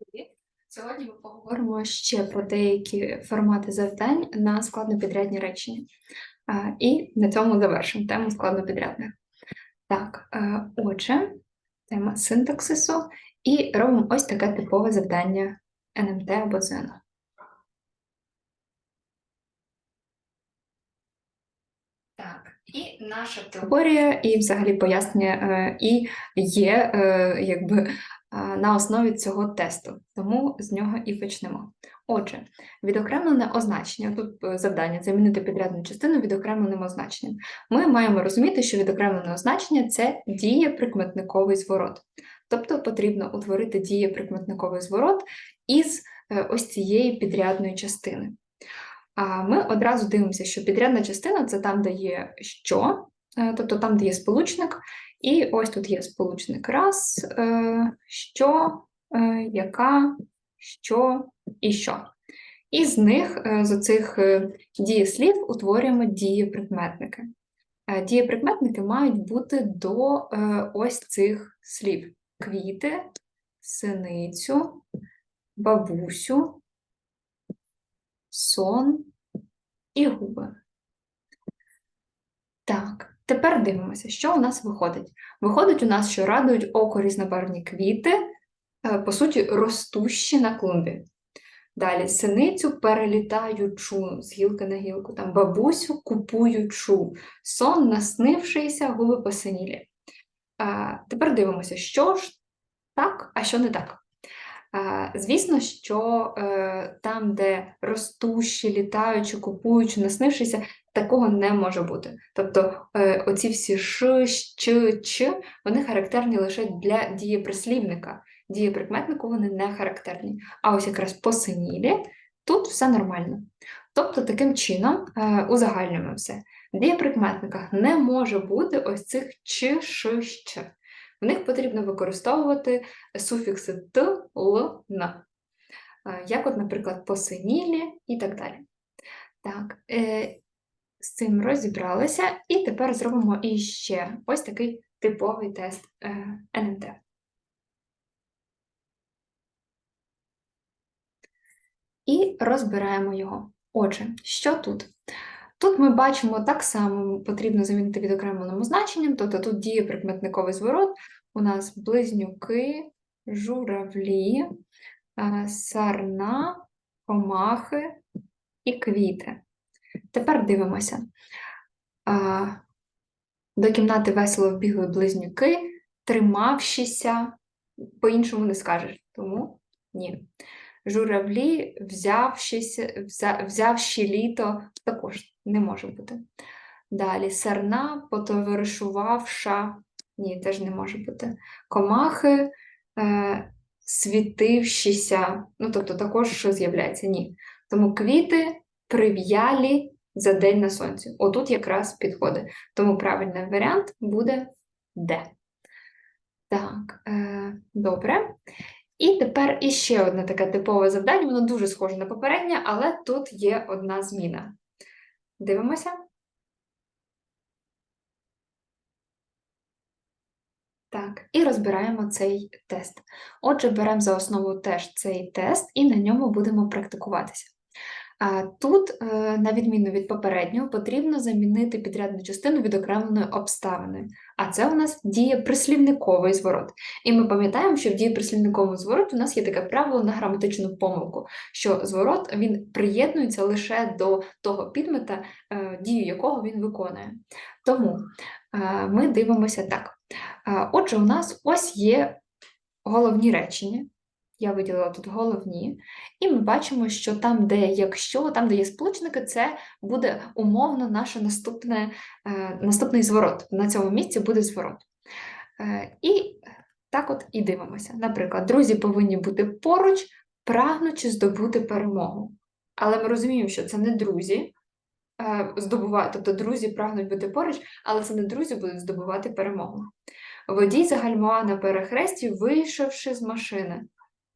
Привіт! Сьогодні ми поговоримо ще про деякі формати завдань на складнопідрядні речення. І на цьому завершимо тему складнопідрядних. Так, е, отже, тема синтаксису, і робимо ось таке типове завдання НМТ або ЗНО. І наша теорія, і взагалі пояснення е, і є е, якби на основі цього тесту, тому з нього і почнемо. Отже, відокремлене означення, тут е, завдання замінити підрядну частину відокремленим означенням. Ми маємо розуміти, що відокремлене означення це дієприкметниковий зворот. Тобто потрібно утворити дієприкметниковий зворот із е, ось цієї підрядної частини. А ми одразу дивимося, що підрядна частина це там, де є що, е, тобто там, де є сполучник, і ось тут є сполучник раз, е, що, е, яка, що і що. І з них, е, з оцих дієслів, утворюємо дієприкметники. Дієприкметники мають бути до ось цих слів: квіти, синицю, бабусю, сон і губи. Так, тепер дивимося, що у нас виходить. Виходить у нас, що радують око різнобарвні квіти, е, по суті, ростущі на клумбі. Далі синицю перелітаючу з гілки на гілку, там бабусю купуючу, сон наснившийся, губи посинілі. А, тепер дивимося, що ж так, а що не так. А, звісно, що е, там, де ростущі, літаючі, купуючи, наснившися, такого не може бути. Тобто е, оці всі ш, щ, ч, вони характерні лише для дієприслівника. Дієприкметнику вони не характерні. А ось якраз посинілі, тут все нормально. Тобто, таким чином е, узагальнюємо все. В дієприкметниках не може бути ось цих ч, ш, щ. В них потрібно використовувати суфікси т, л, н. Е, Як, от, наприклад, посинілі і так далі. Так, з цим розібралися, і тепер зробимо іще ось такий типовий тест е, НМТ. І розбираємо його. Отже, що тут? Тут ми бачимо так само потрібно замінити відокремленим значенням, тобто тут діє прикметниковий зворот, у нас близнюки, журавлі, е, сарна, комахи і квіти. Тепер дивимося. А, До кімнати весело вбігли близнюки, тримавшися, по-іншому не скажеш, тому ні. Журавлі, взявшися, взя, взявши літо, також не може бути. Далі сарна, потоваришувавша, ні, теж не може бути. Комахи, е, світившися, ну тобто також що з'являється, ні. Тому квіти прив'ялі за день на сонці. Отут якраз підходить. Тому правильний варіант буде Д. Так, е, добре. І тепер іще одне таке типове завдання, воно дуже схоже на попереднє, але тут є одна зміна. Дивимося. Так, і розбираємо цей тест. Отже, беремо за основу теж цей тест і на ньому будемо практикуватися. Тут, е, на відміну від попереднього, потрібно замінити підрядну частину відокремленою обставиною. А це у нас дієприслівниковий зворот. І ми пам'ятаємо, що в дії дієприслівниковому звороті у нас є таке правило на граматичну помилку, що зворот він приєднується лише до того підмета, е, дію якого він виконує. Тому е, ми дивимося так. Отже, у нас ось є головні речення. Я виділила тут головні, і ми бачимо, що там, де якщо, там, де є сполучники, це буде умовно наш наступне, е, наступний зворот. На цьому місці буде зворот. Е, і так от і дивимося. Наприклад, друзі повинні бути поруч, прагнучи здобути перемогу. Але ми розуміємо, що це не друзі е, здобувають, тобто друзі прагнуть бути поруч, але це не друзі будуть здобувати перемогу. Водій загальмував на перехресті, вийшовши з машини.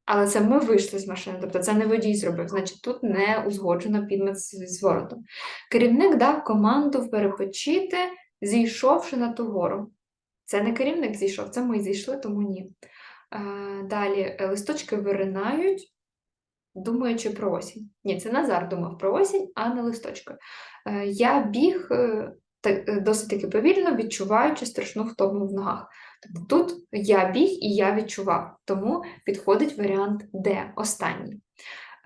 Але це ми вийшли з машини, тобто це не водій зробив, значить тут не узгоджено підмет зі зворотом. Керівник дав команду перепочити, зійшовши на ту гору. Це не керівник зійшов, це ми зійшли, тому ні. Далі е, листочки виринають, думаючи про осінь. Ні, це Назар думав про осінь, а не листочки. Е, я біг досить таки повільно, відчуваючи страшну втому в ногах. Тут я біг і я відчував, тому підходить варіант Д, останній.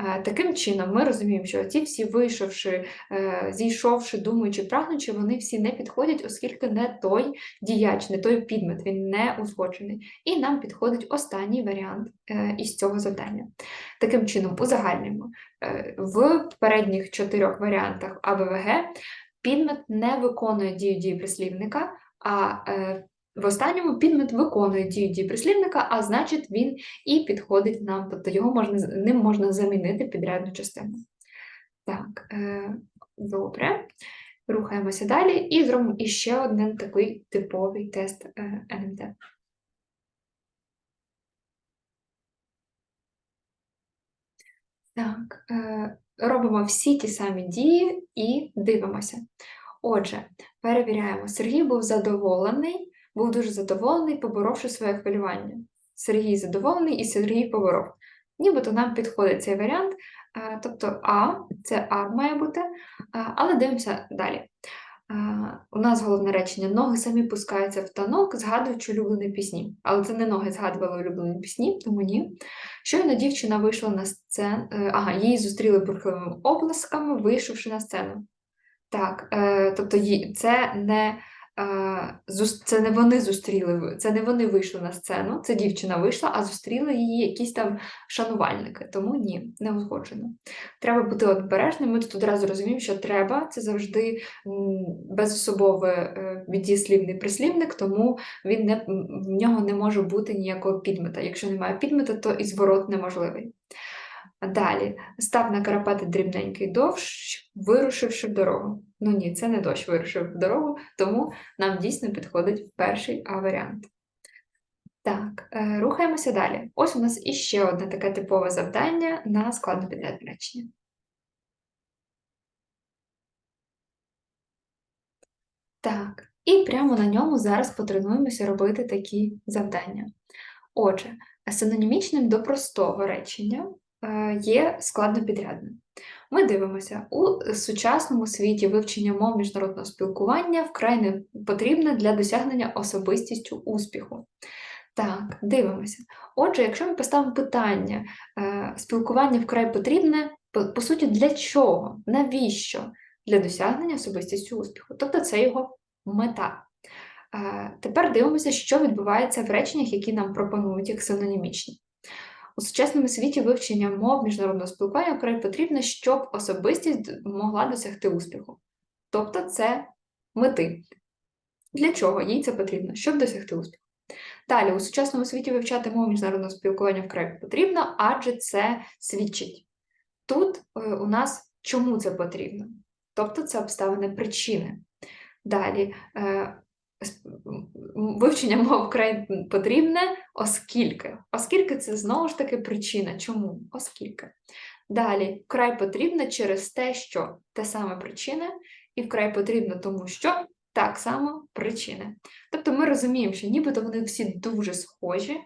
Е, таким чином, ми розуміємо, що ці всі вийшовши, е, зійшовши, думаючи, прагнучи, вони всі не підходять, оскільки не той діяч, не той підмет, він не узгоджений. І нам підходить останній варіант е, із цього завдання. Таким чином, узагальнюємо, в передніх чотирьох варіантах АБВГ підмет не виконує дію дії прислівника, а в останньому підмет виконує дію дії прислівника, а значить, він і підходить нам, тобто його можна, ним можна замінити підрядну частину. Так, е, добре. Рухаємося далі і зробимо іще один такий типовий тест е, НМТ. Так, е, робимо всі ті самі дії і дивимося. Отже, перевіряємо, Сергій був задоволений був дуже задоволений, поборовши своє хвилювання. Сергій задоволений і Сергій поборов. Нібито нам підходить цей варіант, тобто А, це А має бути, але дивимося далі. У нас головне речення ноги самі пускаються в танок, згадуючи улюблені пісні. Але це не ноги згадували улюблені пісні, тому ні. Щойно дівчина вийшла на сцену, е, ага, її зустріли бурхливими обласками, вийшовши на сцену. Так, е, тобто це не це не вони зустріли, це не вони вийшли на сцену, це дівчина вийшла, а зустріли її якісь там шанувальники. Тому ні, не узгоджено. Треба бути обережним. Ми тут одразу розуміємо, що треба це завжди безособовий е, прислівник, тому він не, в нього не може бути ніякого підмета. Якщо немає підмета, то і зворот неможливий. Далі став на Карапати дрібненький дощ, вирушивши в дорогу. Ну ні, це не дощ вирушив в дорогу, тому нам дійсно підходить перший А варіант. Так, е, рухаємося далі. Ось у нас іще одне таке типове завдання на складно підрядне речення. Так, і прямо на ньому зараз потренуємося робити такі завдання. Отже, синонімічним до простого речення є складнопідрядним. Ми дивимося, у сучасному світі вивчення мов міжнародного спілкування вкрай не потрібне для досягнення особистістю успіху. Так, дивимося. Отже, якщо ми поставимо питання, е, спілкування вкрай потрібне, по, по суті, для чого? Навіщо? Для досягнення особистістю успіху. Тобто це його мета. Е, тепер дивимося, що відбувається в реченнях, які нам пропонують як синонімічні. У сучасному світі вивчення мов міжнародного спілкування вкрай потрібно, щоб особистість могла досягти успіху. Тобто це мети. Для чого їй це потрібно? Щоб досягти успіху. Далі, у сучасному світі вивчати мову міжнародного спілкування вкрай потрібно, адже це свідчить. Тут е, у нас чому це потрібно? Тобто це обставини причини. Далі, е, вивчення мов вкрай потрібне, оскільки. Оскільки це знову ж таки причина. Чому? Оскільки. Далі, вкрай потрібне через те, що те саме причина, і вкрай потрібно тому, що так само причини. Тобто ми розуміємо, що нібито вони всі дуже схожі,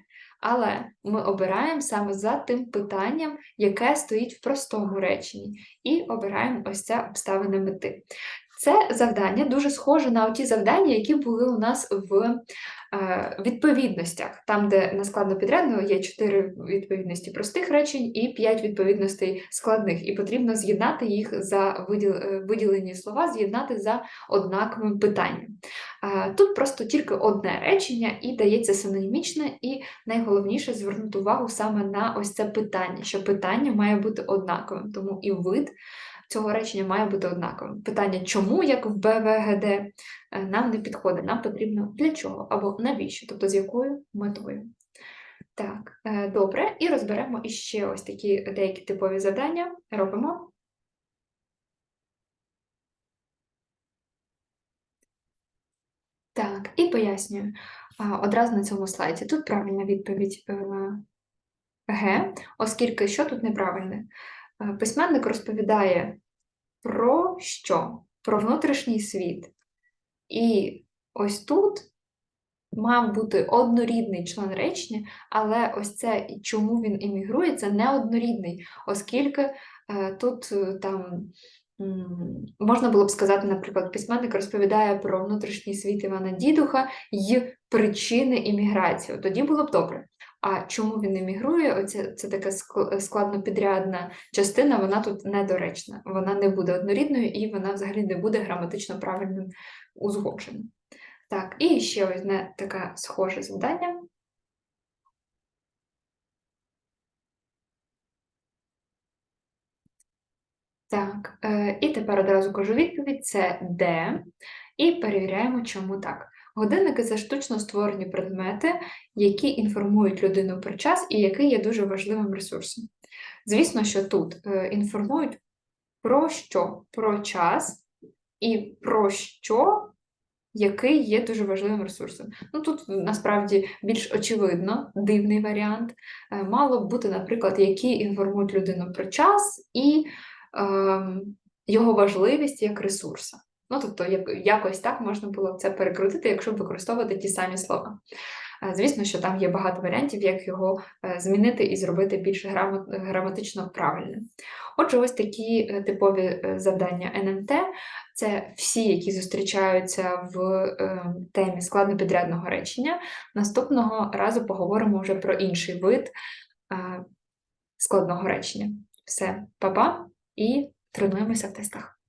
але ми обираємо саме за тим питанням, яке стоїть в простому реченні, і обираємо ось це обставини мети. Це завдання дуже схоже на ті завдання, які були у нас в е, відповідностях, там, де на складно підрядно є 4 відповідності простих речень і 5 відповідностей складних, і потрібно з'єднати їх за е, виділені слова, з'єднати за однаковим питанням. Е, тут просто тільки одне речення і дається синонімічне, і найголовніше звернути увагу саме на ось це питання, що питання має бути однаковим, тому і вид цього речення має бути однаковим. Питання, чому, як в БВГД, е, нам не підходить, нам потрібно для чого або навіщо, тобто з якою метою. Так, е, добре, і розберемо іще ось такі деякі типові завдання. Робимо. Так, і пояснюю одразу на цьому слайді. Тут правильна відповідь е, Г, оскільки що тут неправильне? Письменник розповідає про що? Про внутрішній світ. І ось тут мав бути однорідний член речення, але ось це чому він іммігрує, це не однорідний, оскільки е, тут е, там. Можна було б сказати, наприклад, письменник розповідає про внутрішній світ Івана Дідуха і причини імміграції. Тоді було б добре. А чому він емігрує? Оце це така складнопідрядна частина, вона тут недоречна, вона не буде однорідною і вона взагалі не буде граматично правильним узгодженим. Так, і ще одне таке схоже завдання. Так, е, і тепер одразу кажу відповідь: це Д. І перевіряємо, чому так. Годинники це штучно створені предмети, які інформують людину про час і який є дуже важливим ресурсом. Звісно, що тут е, інформують про що? Про час і про що, який є дуже важливим ресурсом. Ну Тут насправді більш очевидно дивний варіант. Е, мало б бути, наприклад, які інформують людину про час і е, його важливість як ресурса. Ну, тобто, якось так можна було б це перекрутити, якщо використовувати ті самі слова. Е, звісно, що там є багато варіантів, як його е, змінити і зробити більш граматично правильним. Отже, ось такі е, типові завдання НМТ це всі, які зустрічаються в темі складнопідрядного речення. Наступного разу поговоримо вже про інший вид складного речення. Все, па-па і тренуємося в тестах.